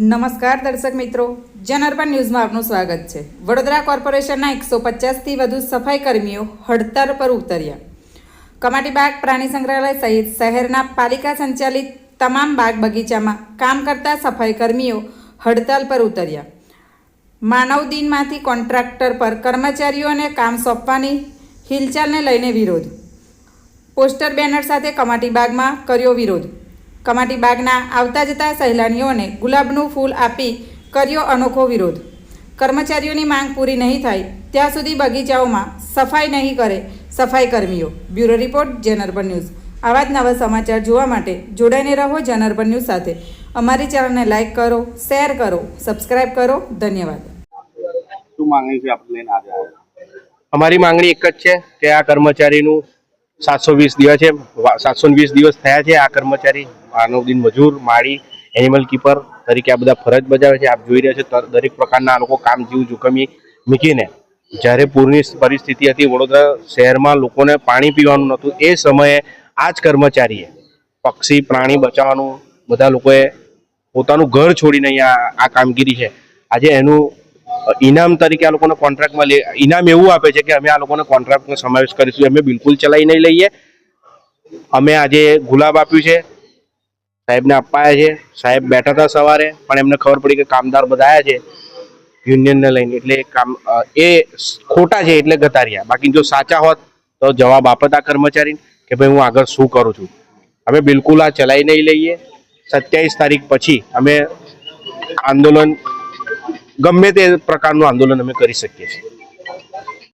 નમસ્કાર દર્શક મિત્રો. જનઅર્પણ ન્યૂઝમાં આપનું સ્વાગત છે. વડોદરા કોર્પોરેશનના એકસો પચાસથી વધુ સફાઈ કર્મીઓ હડતાળ પર ઉતર્યા. કમાટીબાગ પ્રાણી સંગ્રહાલય સહિત શહેરના પાલિકા સંચાલિત તમામ બાગ બગીચામાં કામ કરતા સફાઈ કર્મીઓ હડતાળ પર ઉતર્યા. માનવ દિનમાંથી કોન્ટ્રાક્ટર પર કર્મચારીઓને કામ સોંપવાની હિલચાલને લઈને વિરોધ. પોસ્ટર બેનર સાથે કમાટી બાગમાં કર્યો વિરોધ. કમાટી બાગના આવતા જતા સહેલાણીઓને ગુલાબનું ફૂલ આપી કર્યો અનોખો વિરોધ. કર્મચારીઓની માંગ પૂરી નહીં થાય ત્યાં સુધી બગીચાઓમાં સફાઈ નહીં કરે સફાઈ કર્મીઓ. બ્યુરો રિપોર્ટ જનરબન ન્યૂઝ. આવા જ નવા સમાચાર જોવા માટે જોડાઈને રહો જનરબન ન્યૂઝ સાથે. અમારી ચેનલને લાઇક કરો શેર કરો સબસ્ક્રાઇબ કરો. ધન્યવાદ. શું માંગણી છે આપણે લઈને આવ્યા અમારી માંગણી એક જ છે કે આ કર્મચારીનું સાતસો વીસ દિવસ છે સાતસો વીસ દિવસ થયા છે આ કર્મચારી, માનવદિન મજૂર, માળી એનિમલ કીપર તરીકે આ બધા ફરજ બજાવે છે. આપ જોઈ રહ્યા છો દરેક પ્રકારના આ લોકો કામ જીવ જોખમી મૂકીને. જ્યારે પૂરની પરિસ્થિતિ હતી, વડોદરા શહેરમાં લોકોને પાણી પીવાનું નહોતું. એ સમયે આ જ કર્મચારીએ પક્ષી, પ્રાણી બચાવવાનું, બધા લોકોએ પોતાનું ઘર છોડીને અહીંયા આ કામગીરી છે. આજે એનું ઇનામ તરીકે આ લોકોને કોન્ટ્રાક્ટમાં લે ઇનામ એવું આપે છે કે અમે આ લોકોને કોન્ટ્રાક્ટનો સમાવેશ કરીશું, અમે બિલકુલ ચલાવી નહીં લઈએ. અમે આજે ગુલાબ આપ્યું છે, સાહેબને અપાયા છે, સાહેબ બેઠા હતા સવારે, પણ એમને ખબર પડી કે કામદાર બધા આવ્યા છે, યુનિયનને લઈને. એટલે કામ એ ખોટા છે એટલે ગતાર્યા બાકી જો સાચા હોત તો જવાબ આપત આ કર્મચારી કે ભાઈ હું આગળ શું કરું છું. અમે બિલકુલ આ ચલાવી નહીં લઈએ. સત્યાવીસ તારીખ પછી અમે આંદોલન ગમે તે પ્રકારનું આંદોલન અમે કરી શકીએ છીએ.